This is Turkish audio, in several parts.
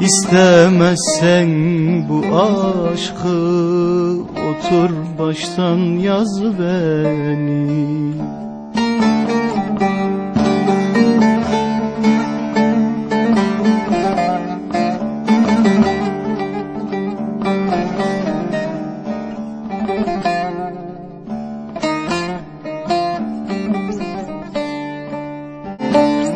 İstemezsen bu aşkı Otur baştan yaz beni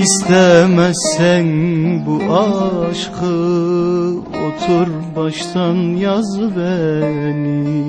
İstemezsen bu aşkı Otur baştan yaz beni